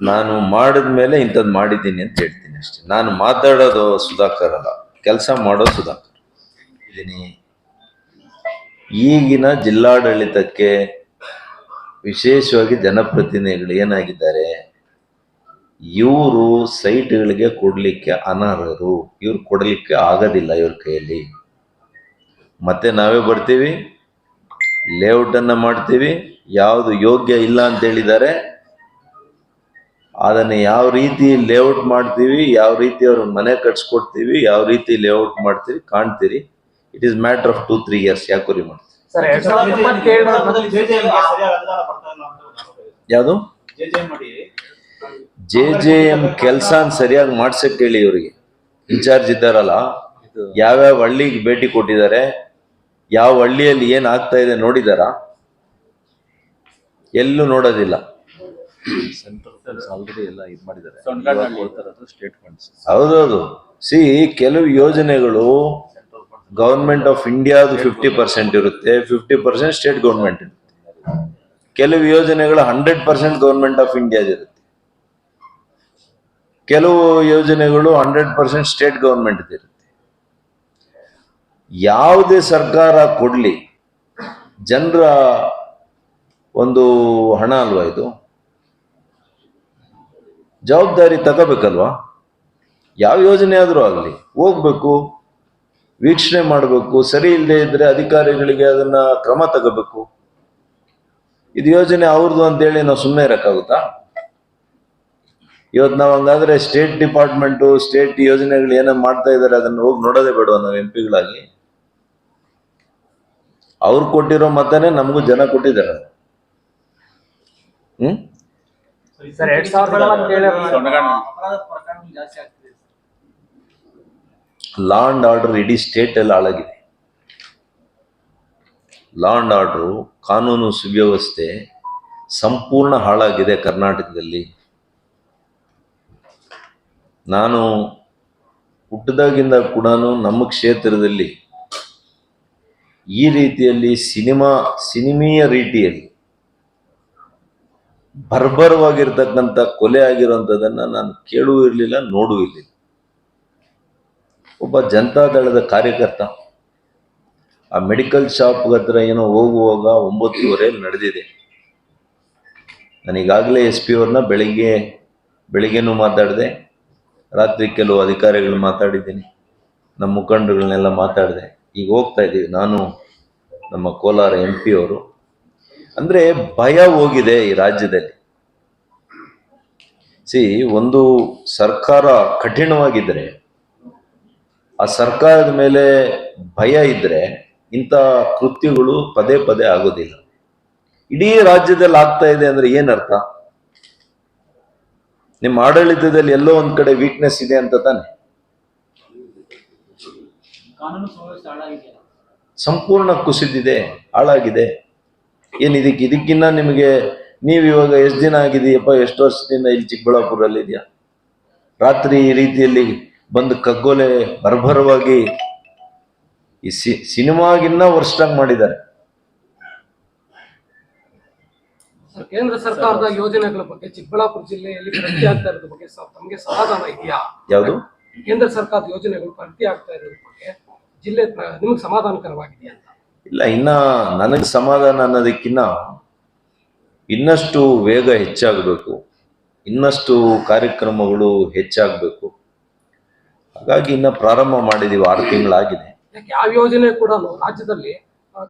ನಾನು ಮಾಡಿದ ಮೇಲೆ ಇಂಥದ್ದು ಮಾಡಿದ್ದೀನಿ ಅಂತ ಹೇಳ್ತೀನಿ ಅಷ್ಟೇ. ನಾನು ಮಾತಾಡೋದು ಸುಧಾಕರ್ ಅಲ್ಲ, ಕೆಲಸ ಮಾಡೋ ಸುಧಾಕರ್. ಇದ್ದೀನಿ. ಈಗಿನ ಜಿಲ್ಲಾಡಳಿತಕ್ಕೆ ವಿಶೇಷವಾಗಿ ಜನಪ್ರತಿನಿಧಿಗಳು ಏನಾಗಿದ್ದಾರೆ? ಇವರು ಸೈಟ್ಗಳಿಗೆ ಕೊಡ್ಲಿಕ್ಕೆ ಅನರ್ಹರು. ಇವ್ರು ಕೊಡಲಿಕ್ಕೆ ಆಗೋದಿಲ್ಲ ಇವ್ರ ಕೈಯಲ್ಲಿ. ಮತ್ತೆ ನಾವೇ ಬರ್ತೀವಿ, ಲೇಔಟನ್ನು ಮಾಡ್ತೀವಿ, ಯಾವುದು ಯೋಗ್ಯ ಇಲ್ಲ ಅಂತ ಹೇಳಿದ್ದಾರೆ. ಅದನ್ನ ಯಾವ ರೀತಿ ಲೇಔಟ್ ಮಾಡ್ತೀವಿ ಯಾವ ರೀತಿ ಅವ್ರ ಮನೆ ಕಟ್ಸ್ಕೊಡ್ತೀವಿ ಯಾವ ರೀತಿ ಲೇಔಟ್ ಮಾಡ್ತೀವಿ ಕಾಣ್ತೀರಿ. It is matter of two three years ಯಾಕೋರಿ ಮಾಡ್ತೀವಿ ಯಾವುದು? ಜೆ ಜೆ ಎಂ ಕೆಲಸ ಸರಿಯಾಗಿ ಮಾಡ್ಸಕ್ ಹೇಳಿ ಇವರಿಗೆ. ಇನ್ಚಾರ್ಜ್ ಇದ್ದಾರಲ್ಲ ಯಾವ್ಯಾವ ಹಳ್ಳಿಗೆ ಭೇಟಿ ಕೊಟ್ಟಿದ್ದಾರೆ ಯಾವ ಹಳ್ಳಿಯಲ್ಲಿ ಏನ್ ಆಗ್ತಾ ಇದೆ ನೋಡಿದಾರಾ? ಎಲ್ಲೂ ನೋಡೋದಿಲ್ಲ. ಸೆಂಟ್ರಲ್ ಫಂಡ್ಸ್ ಆಲ್ರೆಡಿ ಎಲ್ಲ ಇದು ಮಾಡಿದ್ದಾರೆ. ಇವಾಗ ಕೊಡ್ತಾ ಇರೋದು ಸ್ಟೇಟ್ ಫಂಡ್ಸ್ ಹೌದೌದು. ಸಿ ಕೆಲವು ಯೋಜನೆಗಳು ಗವರ್ಮೆಂಟ್ ಆಫ್ ಇಂಡಿಯಾದು ಫಿಫ್ಟಿ ಪರ್ಸೆಂಟ್ ಇರುತ್ತೆ. ಫಿಫ್ಟಿ ಪರ್ಸೆಂಟ್ ಸ್ಟೇಟ್ ಗೌರ್ಮೆಂಟ್ ಇರುತ್ತೆ. ಕೆಲವು ಯೋಜನೆಗಳು ಹಂಡ್ರೆಡ್ ಪರ್ಸೆಂಟ್ ಗೌರ್ಮೆಂಟ್ ಆಫ್ ಇಂಡಿಯಾದ ಇರುತ್ತೆ. ಕೆಲವು ಯೋಜನೆಗಳು ಹಂಡ್ರೆಡ್ ಪರ್ಸೆಂಟ್ ಸ್ಟೇಟ್ ಗೌರ್ಮೆಂಟ್ ಇರುತ್ತೆ ಯಾವುದೇ ಸರ್ಕಾರ ಕೊಡ್ಲಿ ಜನರ ಒಂದು ಹಣ ಅಲ್ವಾ ಇದು? ಜವಾಬ್ದಾರಿ ತಗೋಬೇಕಲ್ವಾ? ಯಾವ ಯೋಜನೆ ಆದರೂ ಆಗಲಿ, ಹೋಗ್ಬೇಕು, ವೀಕ್ಷಣೆ ಮಾಡಬೇಕು, ಸರಿ ಇಲ್ಲದೆ ಇದ್ರೆ ಅಧಿಕಾರಿಗಳಿಗೆ ಅದನ್ನ ಕ್ರಮ ತಗೋಬೇಕು. ಇದು ಯೋಜನೆ ಅವ್ರದ್ದು ಅಂತೇಳಿ ನಾವು ಸುಮ್ಮನೆ ಇರಕ್ಕಾಗುತ್ತಾ? ಇವತ್ತು ನಾವು ಹಂಗಾದ್ರೆ ಸ್ಟೇಟ್ ಡಿಪಾರ್ಟ್ಮೆಂಟು, ಸ್ಟೇಟ್ ಯೋಜನೆಗಳು ಏನೋ ಮಾಡ್ತಾ ಇದ್ದಾರೆ ಅದನ್ನ ಹೋಗಿ ನೋಡೋದೇ ಬೇಡ ನಾವು ಎಂ ಪಿಗಳಾಗಿ ಅವ್ರು ಕೊಟ್ಟಿರೋ ಮತನೇ ನಮಗೂ ಜನ ಕೊಟ್ಟಿದ್ದಾರೆ. ಹ್ಮ್? ಸರ್ ಎರಡ್ ಸಾವಿರದ ಇಪ್ಪತ್ತೇಳರ ಅಪರಾಧ ಪ್ರಕರಣಗಳು ಜಾಸ್ತಿ ಆಗ್ತಿದೆ ಲಾ ಅಂಡ್ ಆರ್ಡರ್ ಇಡೀ ಸ್ಟೇಟ್ ಅಲ್ಲಿ ಹಾಳಾಗಿದೆ. ಲಾಂಡ್ ಆರ್ಡರು ಕಾನೂನು ಸುವ್ಯವಸ್ಥೆ ಸಂಪೂರ್ಣ ಹಾಳಾಗಿದೆ ಕರ್ನಾಟಕದಲ್ಲಿ. ನಾನು ಹುಟ್ಟದಾಗಿಂದ ಕೂಡ ನಮ್ಮ ಕ್ಷೇತ್ರದಲ್ಲಿ ಈ ರೀತಿಯಲ್ಲಿ ಸಿನಿಮಾ ಸಿನಿಮೀಯ ರೀತಿಯಲ್ಲಿ ಬರ್ಬರವಾಗಿರ್ತಕ್ಕಂಥ ಕೊಲೆ ಆಗಿರುವಂಥದ್ದನ್ನ ನಾನು ಕೇಳೂ ಇರಲಿಲ್ಲ, ನೋಡೂ ಇರಲಿಲ್ಲ. ಒಬ್ಬ ಜನತಾದಳದ ಕಾರ್ಯಕರ್ತ, ಆ ಮೆಡಿಕಲ್ ಶಾಪ್ ಹತ್ರ ಏನೋ ಹೋಗುವಾಗ ಒಂಬತ್ತುವರೆಯಲ್ಲಿ ನಡೆದಿದೆ. ನಾನು ಈಗಾಗಲೇ ಎಸ್ ಪಿ ಅವ್ರನ್ನ ಬೆಳಿಗ್ಗೆ, ಬೆಳಿಗ್ಗೆನೂ ಮಾತಾಡಿದೆ, ರಾತ್ರಿ ಕೆಲವು ಅಧಿಕಾರಿಗಳು ಮಾತಾಡಿದ್ದೀನಿ, ನಮ್ಮ ಮುಖಂಡಗಳನ್ನೆಲ್ಲ ಮಾತಾಡಿದೆ. ಈಗ ಹೋಗ್ತಾ ಇದ್ದೀವಿ. ನಾನು ನಮ್ಮ ಕೋಲಾರ ಎಂ ಪಿ ಅವರು. ಅಂದರೆ ಭಯ ಹೋಗಿದೆ ಈ ರಾಜ್ಯದಲ್ಲಿ. ಸಿ ಒಂದು ಸರ್ಕಾರ ಕಠಿಣವಾಗಿದ್ರೆ ಆ ಸರ್ಕಾರದ ಮೇಲೆ ಭಯ ಇದ್ರೆ ಇಂಥ ಕೃತ್ಯಗಳು ಪದೇ ಪದೇ ಆಗೋದಿಲ್ಲ. ಇಡೀ ರಾಜ್ಯದಲ್ಲಿ ಆಗ್ತಾ ಇದೆ ಅಂದ್ರೆ ಏನರ್ಥ? ನಿಮ್ಮ ಆಡಳಿತದಲ್ಲಿ ಎಲ್ಲೋ ಒಂದ್ ಕಡೆ ವೀಕ್ನೆಸ್ ಇದೆ ಅಂತ ತಾನೆ? ಸಂಪೂರ್ಣ ಕುಸಿದಿದೆ ಹಾಳಾಗಿದೆ. ಏನ್ ಇದಕ್ಕೆ ಇದಕ್ಕಿನ್ನ ನಿಮಗೆ ನೀವು ಇವಾಗ ಎಷ್ಟು ದಿನ ಆಗಿದೆಯಪ್ಪ? ಎಷ್ಟು ವರ್ಷದಿಂದ ಇಲ್ಲಿ ಚಿಕ್ಕಬಳ್ಳಾಪುರಲ್ಲಿ ಇದೆಯಾ? ರಾತ್ರಿ ಈ ರೀತಿಯಲ್ಲಿ ಬಂದು ಕಗ್ಗೊಲೆ ಬರ್ಬರವಾಗಿ ಈ ಸಿ ಸಿನಿಮಾಗಿನ್ನ ವರ್ಷಾಗಿ ಮಾಡಿದ್ದಾರೆ. ಕೇಂದ್ರ ಸರ್ಕಾರದ ಯೋಜನೆಗಳ ಬಗ್ಗೆ ಚಿಕ್ಕಬಳ್ಳಾಪುರ ಜಿಲ್ಲೆಯಲ್ಲಿ ಪ್ರಗತಿ ಆಗ್ತಾ ಇರೋದ್ರ ಬಗ್ಗೆ ತಮಗೆ ಸಮಾಧಾನ ಇದೆಯಾ? ಯಾವುದು? ಕೇಂದ್ರ ಸರ್ಕಾರದ ಯೋಜನೆಗಳು ಪ್ರಗತಿ ಆಗ್ತಾ ಇರೋದ್ರ ಬಗ್ಗೆ ಜಿಲ್ಲೆ ನಿಮಗೆ ಸಮಾಧಾನಕರವಾಗಿದೆಯಾ ಅಂತ. ಇಲ್ಲ, ಇನ್ನ ನನಗೆ ಸಮಾಧಾನ ಅನ್ನೋದಕ್ಕಿನ್ನ ಇನ್ನಷ್ಟು ವೇಗ ಹೆಚ್ಚಾಗಬೇಕು. ಇನ್ನಷ್ಟು ಕಾರ್ಯಕ್ರಮಗಳು ಹೆಚ್ಚಾಗಬೇಕು. ಹಾಗಾಗಿ ಇನ್ನ ಪ್ರಾರಂಭ ಮಾಡಿದೀವಿ ಆರು ತಿಂಗಳಾಗಿದೆ. ಯಾವ ಯೋಜನೆ ಕೂಡ ರಾಜ್ಯದಲ್ಲಿ